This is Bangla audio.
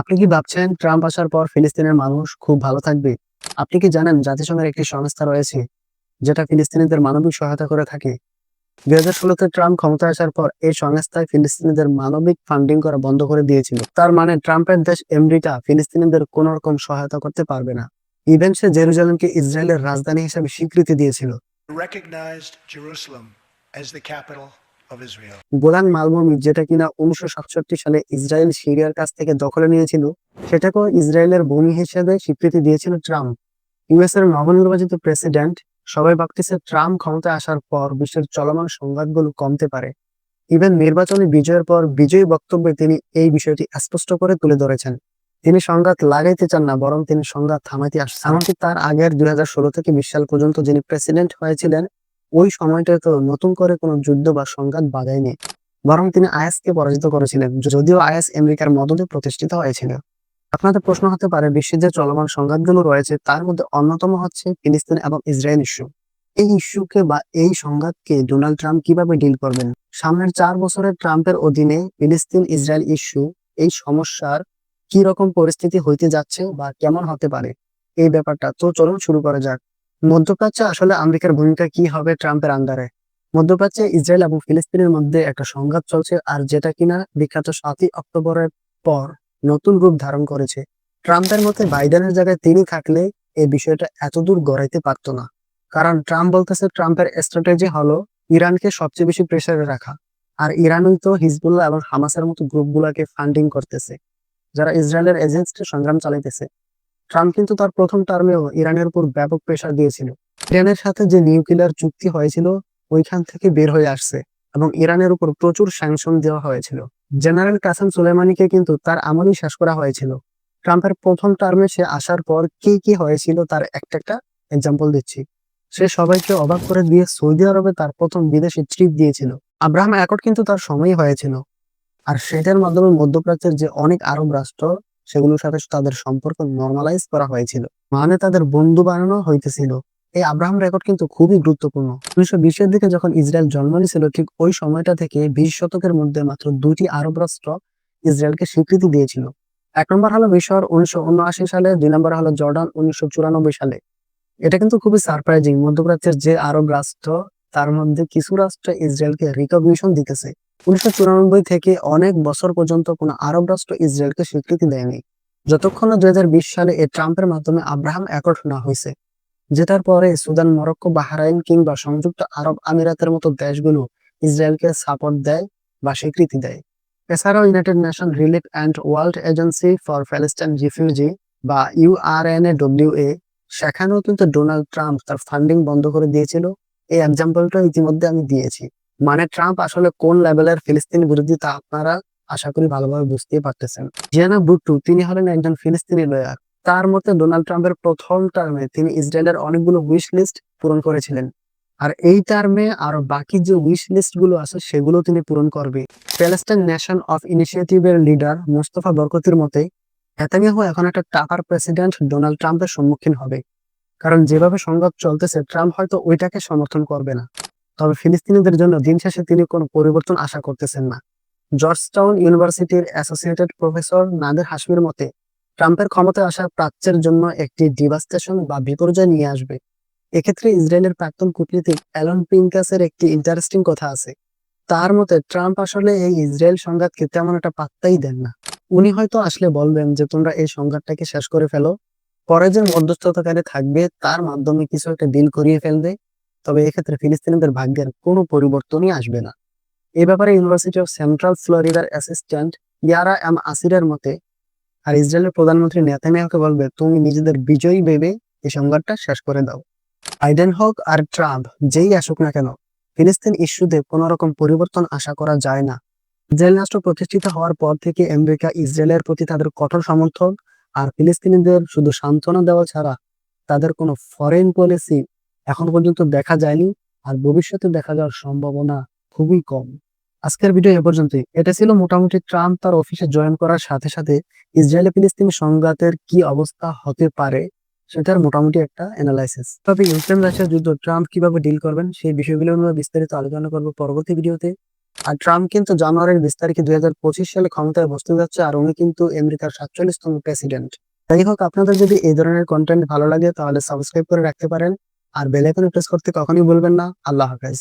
আপনি কি ভাবছেন ট্রাম্প আসার পর ফিলিস্তিনের মানুষ খুব ভালো থাকবে? আপনি কি জানেন জাতিসংঘের একটি সংস্থা রয়েছে, যেটা ফিলিস্তিনিদের মানবিক সহায়তা করে থাকে? দুই হাজার ষোলোতে ট্রাম্প ক্ষমতায় আসার পর এই সংস্থায় ফিলিস্তিনিদের মানবিক ফান্ডিং করা বন্ধ করে দিয়েছিল। তার মানে ট্রাম্পের দেশ আমেরিকা ফিলিস্তিনিদের কোন রকম সহায়তা করতে পারবে না। ইভেন সে জেরুজালেমকে ইসরায়েলের রাজধানী হিসেবে স্বীকৃতি দিয়েছিল। Recognized Jerusalem as the capital. Golan মালভূমি, যেটা কিনা উনিশশো সাতষট্টি সালে ইসরায়েল সিরিয়ার কাছ থেকে দখলে নিয়েছিল, সেটাকেও ইসরায়েলের ভূমি হিসেবে স্বীকৃতি দিয়েছিল ট্রাম্প। ইউএস এর নবনির্বাচিত প্রেসিডেন্ট, সবাই ভাবতেছে ট্রাম্প ক্ষমতায় আসার পর বিশ্বের চলমান সংঘাতগুলো কমতে পারে। ইভেন নির্বাচনী বিজয়ের পর বিজয়ী বক্তব্যে তিনি এই বিষয়টি স্পষ্ট করে তুলে ধরেছেন। তিনি সংঘাত লাগাইতে চান না, বরং তিনি সংঘাত থামাইতে আসছেন এমনকি তার আগের দুই হাজার ষোলো থেকে বিশ সাল পর্যন্ত যিনি প্রেসিডেন্ট হয়েছিলেন ওই সময়টা তো নতুন করে কোনো যুদ্ধ বা সংঘাত বাধায়নি। বরং তিনি আইএসকে পরাজিত করেছিলেন, যদিও আয়াস আমেরিকার মদতে প্রতিষ্ঠিত হয়েছিল। আপনাদের প্রশ্ন হতে পারে, বিশ্বের যে চলমান সংঘাতগুলো রয়েছে, তার মধ্যে অন্যতম হচ্ছে ফিলিস্তিন এবং ইসরায়েল ইস্যু। এই ইস্যুকে বা এই সংঘাতকে ডোনাল্ড ট্রাম্প কীভাবে ডিল করবেন? সামনের চার বছরের ট্রাম্পের অধীনে ফিলিস্তিন ইসরায়েল ইস্যু, এই সমস্যার কি রকম পরিস্থিতি হইতে যাচ্ছে বা কেমন হতে পারে? এই ব্যাপারটা, তো চলুন শুরু করা যাক। মধ্যপ্রাচ্যে আসলে আমেরিকার ভূমিকা কি হবে ট্রাম্পের আন্ডারে? মধ্যপ্রাচ্যে ইসরায়েল এবং ফিলিস্তিনের মধ্যে একটা সংঘাত চলছে, আর যেটা কিনা বিখ্যাত সাতই অক্টোবরের পর নতুন রূপ ধারণ করেছে। ট্রাম্পের মতে, বাইডেনের জায়গায় তিনি থাকলে এই বিষয়টা এতদূর গড়াইতে পারতো না। কারণ ট্রাম্প বলতেছে, ট্রাম্পের স্ট্র্যাটেজি হলো ইরানকে সবচেয়ে বেশি প্রেসারে রাখা। আর ইরানই তো হিজবুল্লাহ এবং হামাসের মতো গ্রুপগুলোকে ফান্ডিং করতেছে, যারা ইসরায়েলের এজেন্সি সংগ্রাম চালাইতেছে। ট্রাম্প কিন্তু তার প্রথম টার্মেও ইরানের উপর ব্যাপক প্রেশার দিয়েছিল। ইরানের সাথে যে নিউক্লিয়ার চুক্তি হয়েছিল, ওইখান থেকে বের হয়ে আসছে এবং ইরানের উপর প্রচুর স্যাংশন দেওয়া হয়েছিল। জেনারেল কাসেম সুলেমানিকে কিন্তু তার আমলই শেষ করা হয়েছিল। ট্রাম্পের প্রথম টার্মে সে আসার পর কি কি হয়েছিল তার একটা একটা এক্সাম্পল দিচ্ছি। সে সবাইকে অবাক করে দিয়ে সৌদি আরবে তার প্রথম বিদেশি ট্রিপ দিয়েছিল। আব্রাহাম অ্যাকর্ড কিন্তু তার সময়ই হয়েছিল। আর সেটার মাধ্যমে মধ্যপ্রাচ্যের যে অনেক আরব রাষ্ট্র সেগুলোর সাথে তাদের সম্পর্ক নর্মালাইজ করা হয়েছিল। মানে তাদের বন্ধু বানানো হইতেছিল। এই আব্রাহাম রেকর্ড কিন্তু খুবই গুরুত্বপূর্ণ। উনিশশো বিশের দিকে যখন ইসরায়েল জন্ম নিয়েছিল, ঠিক ওই সময়টা থেকে বিশ শতকের মধ্যে মাত্র দুটি আরব রাষ্ট্র ইসরায়েলকে স্বীকৃতি দিয়েছিল। এক নম্বর হলো মিশর উনিশশো উনআশি সালে, দুই নম্বর হলো জর্ডান উনিশশো চুরানব্বই সালে। এটা কিন্তু খুবই সারপ্রাইজিং মধ্যপ্রাচ্যের যে আরব রাষ্ট্র, তার মধ্যে কিছু রাষ্ট্র ইসরায়েলকে রিকগনিশন দিতেছে। উনিশশো চুরানব্বই থেকে অনেক বছর পর্যন্ত কোনো আরব রাষ্ট্র ইসরায়েলকে স্বীকৃতি দেয়নি। যতক্ষণ দুই হাজার বিশ সালে এই ট্রাম্পের মাধ্যমে আব্রাহাম অ্যাকর্ড না হয়েছে যেটার পরে সুদান, মরক্কো, বাহরাইন কিংবা সংযুক্ত আরব আমিরাতের মতো দেশগুলো ইসরায়েলকে সাপোর্ট দেয় বা স্বীকৃতি দেয়। এছাড়াও United Nation Relief and World Agency for Palestine refugee বা U R N A W এ সেখানেও কিন্তু ডোনাল্ড ট্রাম্প তার ফান্ডিং বন্ধ করে দিয়েছিল। এই এক্সাম্পলটা ইতিমধ্যে আমি দিয়েছি। মানে ট্রাম্প আসলে কোন লেভেলের ফিলিস্তিনি বিরোধী তা আপনারা আশা করি ভালোভাবে বুঝতেই পারতেছেন। জিয়ানা বুট্টু তিনি হলেন একজন ফিলিস্তিনি লয়ার তার মতে ডোনাল্ড ট্রাম্পের প্রথম টার্মে তিনি ইসরায়েলের অনেকগুলো উইশ লিস্ট পূরণ করেছিলেন। আর এই টার্মে আরও বাকি যে উইশ লিস্টগুলো আছে, সেগুলো তিনি পূরণ করবে। প্যালেস্টাইন নেশন অফ ইনিশিয়েটিভের লিডার মোস্তফা বরকতির মতে, নেতানিয়াহু এখন একটা টাকার প্রেসিডেন্ট ডোনাল্ড ট্রাম্পের সম্মুখীন হবে। কারণ যেভাবে সংঘাত চলতেছে, ট্রাম্প হয়তো ওইটাকে সমর্থন করবে না। তবে ফিলিস্তিনিদের জন্য দিন শেষে তিনি কোনো পরিবর্তন আশা করতেছেন না। জর্জটাউন ইউনিভার্সিটির অ্যাসোসিয়েটেড প্রফেসর নাদের হাসমির মতে, ট্রাম্পের ক্ষমতায় আসা প্রাচ্যের জন্য একটি ডিভাস্টেশন বা বিপর্যয় নিয়ে আসবে। এক্ষেত্রে ইসরায়েলের প্রাক্তন কূটনীতিক অ্যালন পিঙ্কাসের একটি ইন্টারেস্টিং কথা আছে। তার মতে, ট্রাম্প আসলে এই ইসরায়েল সংঘাতকে তেমন একটা পাত্তাই দেন না। উনি হয়তো আসলে বলবেন যে, তোমরা এই সংঘাতটাকে শেষ করে ফেলো। পরে যে মধ্যস্থতাকারী থাকবে, তার মাধ্যমে কিছু একটা ডিল করিয়ে ফেলবে। তবে এক্ষেত্রে ফিলিস্তিনিদের ভাগ্যের কোনো পরিবর্তনই আসবে না। এ ব্যাপারে ইউনিভার্সিটি অফ সেন্ট্রাল ফ্লোরিডার অ্যাসিস্ট্যান্ট ইয়ারা এম আসিরের মতে, আর ইসরায়েলের প্রধানমন্ত্রী নেতানিয়াহুকে বলবে, তুমি নিজেদের বিজয়ী ভেবে এই সংঘাতটা শেষ করে দাও। বাইডেন হোক আর ট্রাম্প, যেই আসুক না কেন, ফিলিস্তিন ইস্যুতে কোন রকম পরিবর্তন আশা করা যায় না। ইসরায়েল রাষ্ট্র প্রতিষ্ঠিত হওয়ার পর থেকে আমেরিকা ইসরায়েলের প্রতি তাদের কঠোর সমর্থন, আর ফিলিস্তিনিদের শুধু সান্ত্বনা দেওয়া ছাড়া তাদের কোনো ফরেন পলিসি এখন পর্যন্ত দেখা যায়নি আর ভবিষ্যতে দেখা যাওয়ার সম্ভাবনা খুবই কম। আজকের ভিডিও এ পর্যন্তই। এটা ছিল মোটামুটি ট্রাম্প তার অফিসে জয়েন করার সাথে সাথে ইসরায়েল ফিলিস্তিন সংঘাতের কি অবস্থা হতে পারে সেটার মোটামুটি একটা অ্যানালাইসিস তবে ইউক্রেন রাশিয়ার যুদ্ধ ট্রাম্প কীভাবে ডিল করবেন সেই বিষয়গুলো আমরা বিস্তারিত আলোচনা করব পরবর্তী ভিডিওতে আর ট্রাম্প কিন্তু জানুয়ারির বিশ তারিখে দুই হাজার পঁচিশ সালে ক্ষমতায় বসতে যাচ্ছে আর উনি কিন্তু আমেরিকার সাতচল্লিশতম প্রেসিডেন্ট যাই হোক, আপনাদের যদি এই ধরনের কন্টেন্ট ভালো লাগে তাহলে সাবস্ক্রাইব করে রাখতে পারেন। আর বেল আইকনে প্রেস করতে কখনোই বলবেন না। আল্লাহ হাফেজ।